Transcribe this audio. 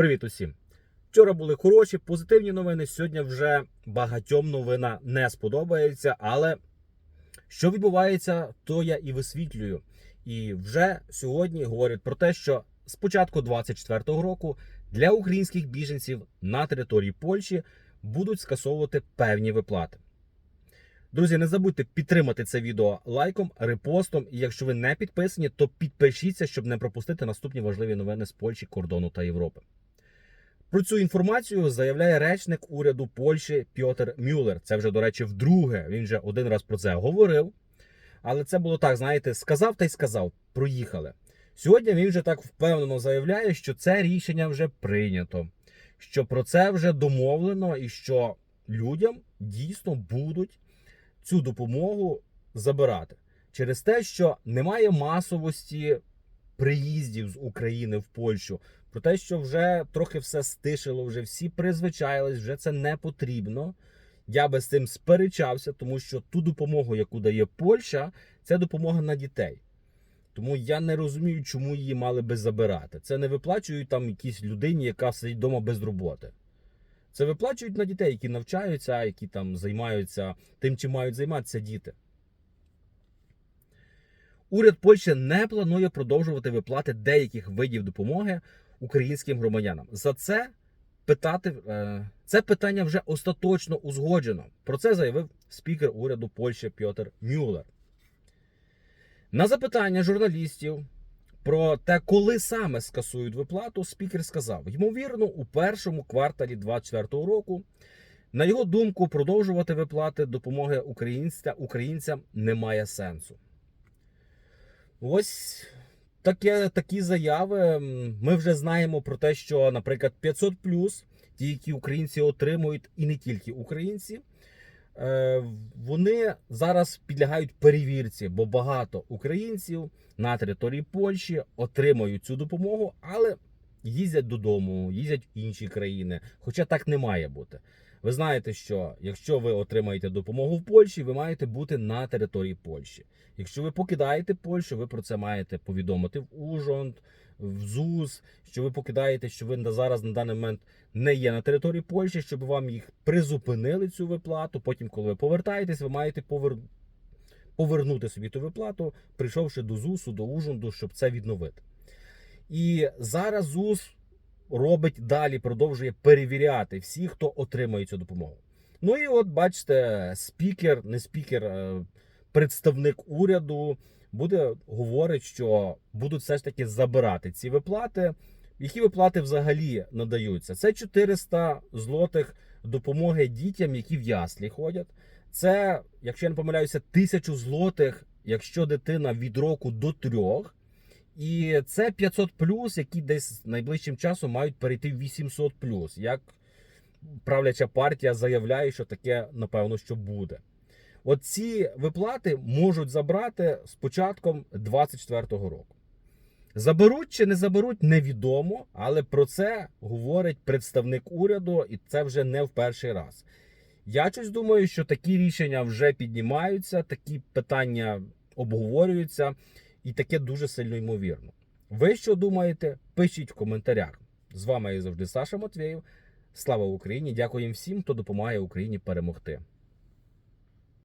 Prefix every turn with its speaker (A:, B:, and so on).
A: Привіт усім! Вчора були хороші, позитивні новини. Сьогодні вже багатьом новина не сподобається, але що відбувається, то я і висвітлюю. І вже сьогодні говорять про те, що з початку 2024 року для українських біженців на території Польщі будуть скасовувати певні виплати. Друзі, не забудьте підтримати це відео лайком, репостом. І якщо ви не підписані, то підпишіться, щоб не пропустити наступні важливі новини з Польщі, кордону та Європи. Про цю інформацію заявляє речник уряду Польщі Пьотер Мюллер. Це вже, до речі, вдруге. Він вже один раз про це говорив. Але це було так, знаєте, сказав та й сказав. Проїхали. Сьогодні він вже так впевнено заявляє, що це рішення вже прийнято, що про це вже домовлено, і що людям дійсно будуть цю допомогу забирати через те, що немає масовості приїздів з України в Польщу. Про те, що вже трохи все стишило, вже всі призвичаїлись, вже це не потрібно. Я би з цим сперечався, тому що ту допомогу, яку дає Польща, це допомога на дітей. Тому я не розумію, чому її мали би забирати. Це не виплачують там якійсь людині, яка сидить вдома без роботи. Це виплачують на дітей, які навчаються, які там займаються тим, чим мають займатися діти. Уряд Польщі не планує продовжувати виплати деяких видів допомоги українським громадянам. За це питати е, це питання вже остаточно узгоджено. Про це заявив спікер уряду Польщі Пьотер Мюллер. На запитання журналістів про те, коли саме скасують виплату, спікер сказав: ймовірно, у першому кварталі 2024 року. На його думку, продовжувати виплати допомоги українця, українцям немає сенсу. Ось таке, такі заяви. Ми вже знаємо про те, що, наприклад, 500 ті, які українці отримують, і не тільки українці, е, вони зараз підлягають перевірці, бо багато українців на території Польщі отримують цю допомогу, але їздять додому, їздять в інші країни. Хоча так не має бути. Ви знаєте, що якщо ви отримаєте допомогу в Польщі, ви маєте бути на території Польщі. Якщо ви покидаєте Польщу, ви про це маєте повідомити в Ужгород, в ЗУЗ, що ви покидаєте, що ви зараз на даний момент не є на території Польщі, щоб вам їх призупинили цю виплату. Потім, коли ви повертаєтесь, ви маєте повер... повернути собі ту виплату, прийшовши до ЗУСу, до Ужгороду, щоб це відновити. І зараз ЗУС робить далі, продовжує перевіряти всіх, хто отримує цю допомогу. Ну і от бачите, спікер, не спікер, а представник уряду буде говорить, що будуть все ж таки забирати ці виплати. Які виплати взагалі надаються? Це 400 злотих допомоги дітям, які в яслі ходять. Це, якщо я не помиляюся, 1000 злотих, якщо дитина від року до трьох. І це 500 плюс, які десь найближчим часом мають перейти в 800 плюс. Як правляча партія заявляє, що таке, напевно, що буде. От ці виплати можуть забрати з початком 2024 року. Заберуть чи не заберуть, невідомо, але про це говорить представник уряду, і це вже не в перший раз. Я щось думаю, що такі рішення вже піднімаються, такі питання обговорюються, і таке дуже сильно ймовірно. Ви що думаєте? Пишіть в коментарях. З вами я завжди Саша Матвєєв. Слава Україні! Дякую всім, хто допомагає Україні перемогти.